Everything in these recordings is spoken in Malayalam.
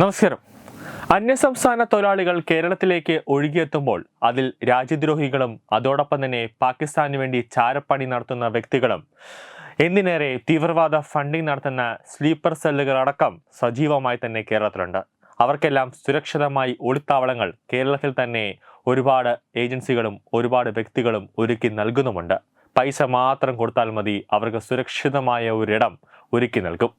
നമസ്കാരം. അന്യസംസ്ഥാന തൊഴിലാളികൾ കേരളത്തിലേക്ക് ഒഴുകിയെത്തുമ്പോൾ അതിൽ രാജ്യദ്രോഹികളും അതോടൊപ്പം തന്നെ പാകിസ്ഥാന് വേണ്ടി ചാരപ്പണി നടത്തുന്ന വ്യക്തികളും എന്തിനേറെ തീവ്രവാദ ഫണ്ടിംഗ് നടത്തുന്ന സ്ലീപ്പർ സെല്ലുകൾ അടക്കം സജീവമായി തന്നെ കേരളത്തിലുണ്ട്. അവർക്കെല്ലാം സുരക്ഷിതമായി ഒളിത്താവളങ്ങൾ കേരളത്തിൽ തന്നെ ഒരുപാട് ഏജൻസികളും ഒരുപാട് വ്യക്തികളും ഒരുക്കി നൽകുന്നുമുണ്ട്. പൈസ മാത്രം കൊടുത്താൽ മതി അവർക്ക് സുരക്ഷിതമായ ഒരിടം ഒരുക്കി നൽകും.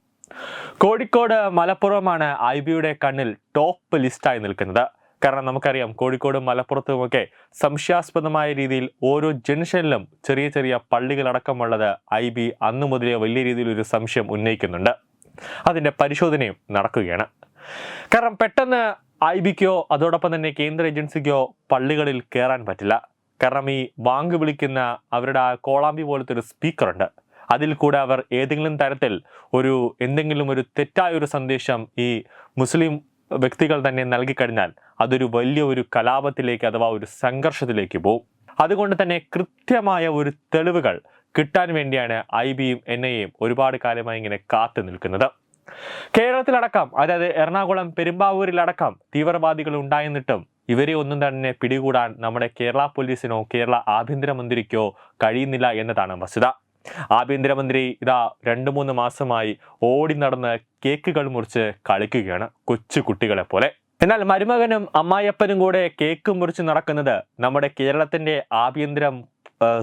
കോഴിക്കോട് മലപ്പുറമാണ് ഐ ബിയുടെ കണ്ണിൽ ടോപ്പ് ലിസ്റ്റായി നിൽക്കുന്നത്. കാരണം നമുക്കറിയാം കോഴിക്കോടും മലപ്പുറത്തുമൊക്കെ സംശയാസ്പദമായ രീതിയിൽ ഓരോ ജംഗ്ഷനിലും ചെറിയ ചെറിയ പള്ളികളടക്കമുള്ളത് ഐ ബി അന്നു മുതലേ വലിയ രീതിയിൽ ഒരു സംശയം ഉന്നയിക്കുന്നുണ്ട്. അതിന്റെ പരിശോധനയും നടക്കുകയാണ്. കാരണം പെട്ടെന്ന് ഐ ബിക്കോ അതോടൊപ്പം തന്നെ കേന്ദ്ര ഏജൻസിക്കോ പള്ളികളിൽ കയറാൻ പറ്റില്ല. കാരണം ഈ വാങ്ക് വിളിക്കുന്ന അവരുടെ ആ കോളാമ്പി പോലത്തെ ഒരു സ്പീക്കറുണ്ട്. അതിൽ കൂടെ അവർ ഏതെങ്കിലും തരത്തിൽ ഒരു എന്തെങ്കിലും ഒരു തെറ്റായ ഒരു സന്ദേശം ഈ മുസ്ലിം വ്യക്തികൾ തന്നെ നൽകിക്കഴിഞ്ഞാൽ അതൊരു വലിയ ഒരു കലാപത്തിലേക്ക് അഥവാ ഒരു സംഘർഷത്തിലേക്ക് പോകും. അതുകൊണ്ട് തന്നെ കൃത്യമായ ഒരു തെളിവുകൾ കിട്ടാൻ വേണ്ടിയാണ് ഐ ബിയും എൻ ഐയും ഒരുപാട് കാലമായി ഇങ്ങനെ കാത്തു നിൽക്കുന്നത്. കേരളത്തിലടക്കം അതായത് എറണാകുളം പെരുമ്പാവൂരിലടക്കം തീവ്രവാദികൾ ഉണ്ടായെന്നിട്ടും ഇവരെ ഒന്നും തന്നെ പിടികൂടാൻ നമ്മുടെ കേരള പോലീസിനോ കേരള ആഭ്യന്തരമന്ത്രിക്കോ കഴിയുന്നില്ല എന്നതാണ് വസ്തുത. ആഭ്യന്തരമന്ത്രി ഇതാ രണ്ട് മൂന്ന് മാസമായി ഓടി നടന്ന് കേക്കുകൾ മുറിച്ച് കളിക്കുകയാണ് കൊച്ചു കുട്ടികളെ പോലെ. എന്നാൽ മരുമകനും അമ്മായിയപ്പനും കൂടെ കേക്ക് മുറിച്ച് നടക്കുന്നത് നമ്മുടെ കേരളത്തിന്റെ ആഭ്യന്തരം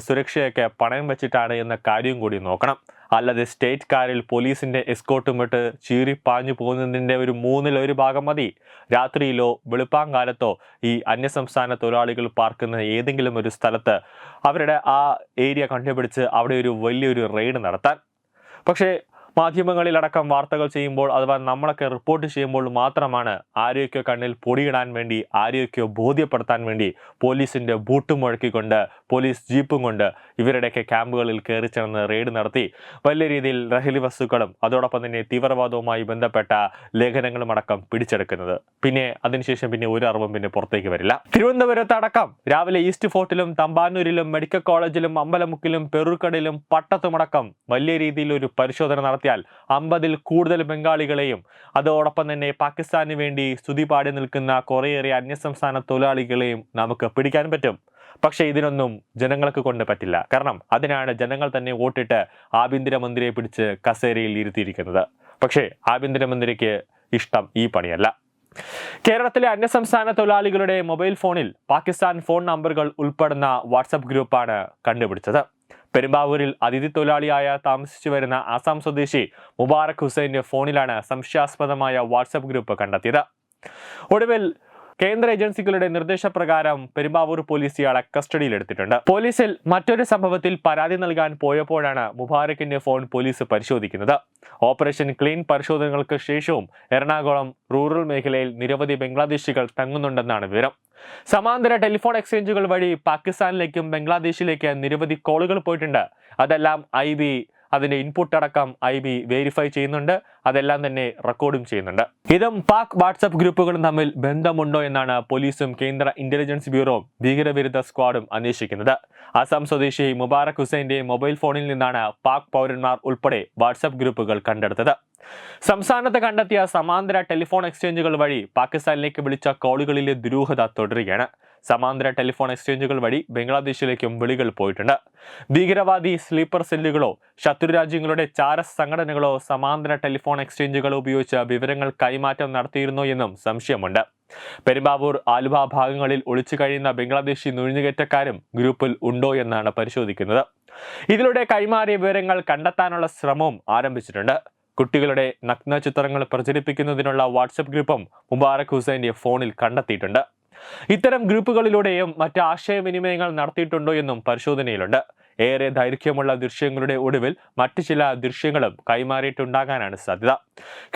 സുരക്ഷയൊക്കെ പണയം വെച്ചിട്ടാണ് എന്ന കാര്യം കൂടി നോക്കണം. അല്ലാതെ സ്റ്റേറ്റ് കാറിൽ പോലീസിന്റെ എസ്കോട്ടും ചീറി പാഞ്ഞു പോകുന്നതിന്റെ ഒരു മൂന്നിൽ ഒരു ഭാഗം മതി. രാത്രിയിലോ വെളുപ്പാങ്കാലത്തോ ഈ അന്യസംസ്ഥാന തൊഴിലാളികൾ പാർക്കുന്ന ഏതെങ്കിലും ഒരു സ്ഥലത്ത് അവരുടെ ആ ഏരിയ കണ്ടുപിടിച്ച് അവിടെ ഒരു വലിയൊരു റെയ്ഡ് നടത്താൻ. പക്ഷേ മാധ്യമങ്ങളിലടക്കം വാർത്തകൾ ചെയ്യുമ്പോൾ അഥവാ നമ്മളൊക്കെ റിപ്പോർട്ട് ചെയ്യുമ്പോൾ മാത്രമാണ് ആരെയൊക്കെ കണ്ണിൽ പൊടിയിടാൻ വേണ്ടി ആരെയൊക്കെ ബോധ്യപ്പെടുത്താൻ വേണ്ടി പോലീസിന്റെ ബൂട്ടും മുഴക്കിക്കൊണ്ട് പോലീസ് ജീപ്പും കൊണ്ട് ഇവരുടെയൊക്കെ ക്യാമ്പുകളിൽ കയറി ചെന്ന് റെയ്ഡ് നടത്തി. വലിയ രീതിയിൽ ലഹരി വസ്തുക്കളും അതോടൊപ്പം തന്നെ തീവ്രവാദവുമായി ബന്ധപ്പെട്ട ലേഖനങ്ങളും അടക്കം പിടിച്ചെടുക്കുന്നത്. പിന്നെ അതിനുശേഷം പിന്നെ ഒരു അറിവും പിന്നെ പുറത്തേക്ക് വരില്ല. തിരുവനന്തപുരത്ത് അടക്കം രാവിലെ ഈസ്റ്റ് ഫോർട്ടിലും തമ്പാനൂരിലും മെഡിക്കൽ കോളേജിലും അമ്പലമുക്കിലും പെറുക്കടയിലും പട്ടത്തുമടക്കം വലിയ രീതിയിൽ ഒരു പരിശോധന നടത്തിയാൽ അമ്പതിൽ കൂടുതൽ ബംഗാളികളെയും അതോടൊപ്പം തന്നെ പാകിസ്ഥാന് വേണ്ടി സ്തുതി പാടി നിൽക്കുന്ന കുറേയേറെ അന്യസംസ്ഥാന തൊഴിലാളികളെയും നമുക്ക് പിടിക്കാൻ പറ്റും. പക്ഷേ ഇതിനൊന്നും ജനങ്ങൾക്ക് കൊണ്ട് പറ്റില്ല. കാരണം അതിനാണ് ജനങ്ങൾ തന്നെ വോട്ടിട്ട് ആഭ്യന്തരമന്ത്രിയെ പിടിച്ച് കസേരയിൽ ഇരുത്തിയിരിക്കുന്നത്. പക്ഷേ ആഭ്യന്തരമന്ത്രിക്ക് ഇഷ്ടം ഈ പണിയല്ല. കേരളത്തിലെ അന്യസംസ്ഥാന തൊഴിലാളികളുടെ മൊബൈൽ ഫോണിൽ പാകിസ്ഥാൻ ഫോൺ നമ്പറുകൾ ഉൾപ്പെടുന്ന വാട്സപ്പ് ഗ്രൂപ്പാണ് കണ്ടുപിടിച്ചത്. പെരുമ്പാവൂരിൽ അതിഥി തൊഴിലാളിയായ താമസിച്ചു വരുന്ന ആസാം സ്വദേശി മുബാറക് ഹുസൈന്റെ ഫോണിലാണ് സംശയാസ്പദമായ വാട്സപ്പ് ഗ്രൂപ്പ് കണ്ടെത്തിയത്. ഒടുവിൽ കേന്ദ്ര ഏജൻസികളുടെ നിർദ്ദേശപ്രകാരം പെരുമ്പാവൂർ പോലീസ് ഇയാളെ കസ്റ്റഡിയിലെടുത്തിട്ടുണ്ട്. പോലീസിൽ മറ്റൊരു സംഭവത്തിൽ പരാതി നൽകാൻ പോയപ്പോഴാണ് മുബാരക്കിന്റെ ഫോൺ പോലീസ് പരിശോധിക്കുന്നത്. ഓപ്പറേഷൻ ക്ലീൻ പരിശോധനകൾക്ക് ശേഷവും എറണാകുളം റൂറൽ മേഖലയിൽ നിരവധി ബംഗ്ലാദേശികൾ തങ്ങുന്നുണ്ടെന്നാണ് വിവരം. സമാന്തര ടെലിഫോൺ എക്സ്ചേഞ്ചുകൾ വഴി പാകിസ്ഥാനിലേക്കും ബംഗ്ലാദേശിലേക്ക് നിരവധി കോളുകൾ പോയിട്ടുണ്ട്. അതെല്ലാം ഐ ബി അതിന്റെ ഇൻപുട്ട് അടക്കം ഐ ബി വെരിഫൈ ചെയ്യുന്നുണ്ട്. അതെല്ലാം തന്നെ റെക്കോർഡും ചെയ്യുന്നുണ്ട്. ഇതും പാക് വാട്സപ്പ് ഗ്രൂപ്പുകളും തമ്മിൽ ബന്ധമുണ്ടോ എന്നാണ് പോലീസും കേന്ദ്ര ഇന്റലിജൻസ് ബ്യൂറോ ഭീകരവിരുദ്ധ സ്ക്വാഡും അന്വേഷിക്കുന്നത്. അസം സ്വദേശി മുബാറക് ഹുസൈന്റെ മൊബൈൽ ഫോണിൽ നിന്നാണ് പാക് പൗരന്മാർ ഉൾപ്പെടെ വാട്സപ്പ് ഗ്രൂപ്പുകൾ കണ്ടെടുത്തത്. സംസ്ഥാനത്ത് കണ്ടെത്തിയ സമാന്തര ടെലിഫോൺ എക്സ്ചേഞ്ചുകൾ വഴി പാകിസ്ഥാനിലേക്ക് വിളിച്ച കോളുകളിലെ ദുരൂഹത തുടരുകയാണ്. സമാന്തര ടെലിഫോൺ എക്സ്ചേഞ്ചുകൾ വഴി ബംഗ്ലാദേശിലേക്കും വിളികൾ പോയിട്ടുണ്ട്. ഭീകരവാദി സ്ലീപ്പർ സെല്ലുകളോ ശത്രുരാജ്യങ്ങളുടെ ചാര സംഘടനകളോ സമാന്തര ടെലിഫോൺ എക്സ്ചേഞ്ചുകൾ ഉപയോഗിച്ച് വിവരങ്ങൾ കൈമാറ്റം നടത്തിയിരുന്നോ എന്നും സംശയമുണ്ട്. പെരുമ്പാവൂർ ആലുവ ഭാഗങ്ങളിൽ ഒളിച്ചു കഴിയുന്ന ബംഗ്ലാദേശി നുഴഞ്ഞുകയറ്റക്കാരും ഗ്രൂപ്പിൽ ഉണ്ടോ എന്നാണ് പരിശോധിക്കുന്നത്. ഇതിലൂടെ കൈമാറിയ വിവരങ്ങൾ കണ്ടെത്താനുള്ള ശ്രമവും ആരംഭിച്ചിട്ടുണ്ട്. കുട്ടികളുടെ നഗ്ന ചിത്രങ്ങൾ പ്രചരിപ്പിക്കുന്നതിനുള്ള വാട്സപ്പ് ഗ്രൂപ്പും മുബാറക് ഹുസൈന്റെ ഫോണിൽ കണ്ടെത്തിയിട്ടുണ്ട്. ഇത്തരം ഗ്രൂപ്പുകളിലൂടെയും മറ്റ് ആശയവിനിമയങ്ങൾ നടത്തിയിട്ടുണ്ടോ എന്നും പരിശോധനയിലുണ്ട്. ഏറെ ദൈർഘ്യമുള്ള ദൃശ്യങ്ങളുടെ ഒടുവിൽ മറ്റു ചില ദൃശ്യങ്ങളും കൈമാറിയിട്ടുണ്ടാകാനാണ് സാധ്യത.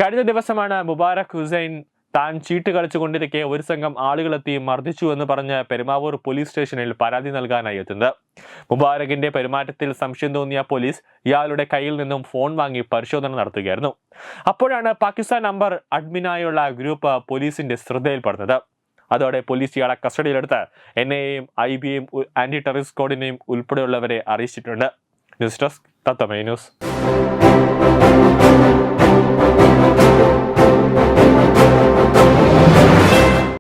കഴിഞ്ഞ ദിവസമാണ് മുബാറക് ഹുസൈൻ താൻ ചീട്ട് കളിച്ചുകൊണ്ടിരിക്കെ ഒരു സംഘം ആളുകളെത്തി മർദ്ദിച്ചു എന്ന് പറഞ്ഞ് പെരുമാവൂർ പോലീസ് സ്റ്റേഷനിൽ പരാതി നൽകാനായി എത്തുന്നത്. മുബാരകിന്റെ പെരുമാറ്റത്തിൽ സംശയം തോന്നിയ പോലീസ് ഇയാളുടെ കയ്യിൽ നിന്നും ഫോൺ വാങ്ങി പരിശോധന നടത്തുകയായിരുന്നു. അപ്പോഴാണ് പാകിസ്ഥാൻ നമ്പർ അഡ്മിനായുള്ള ഗ്രൂപ്പ് പോലീസിന്റെ ശ്രദ്ധയിൽപ്പെടുന്നത്. അതോടെ പോലീസ് ഇയാളെ കസ്റ്റഡിയിലെടുത്ത് എൻ എയും ഐ ബിയും ആന്റി ടെററിസ്റ്റ് സ്ക്വാഡിനെയും ഉൾപ്പെടെയുള്ളവരെ അറിയിച്ചിട്ടുണ്ട്. ന്യൂസ് ഡെസ്ക് തത്തമേ ന്യൂസ്.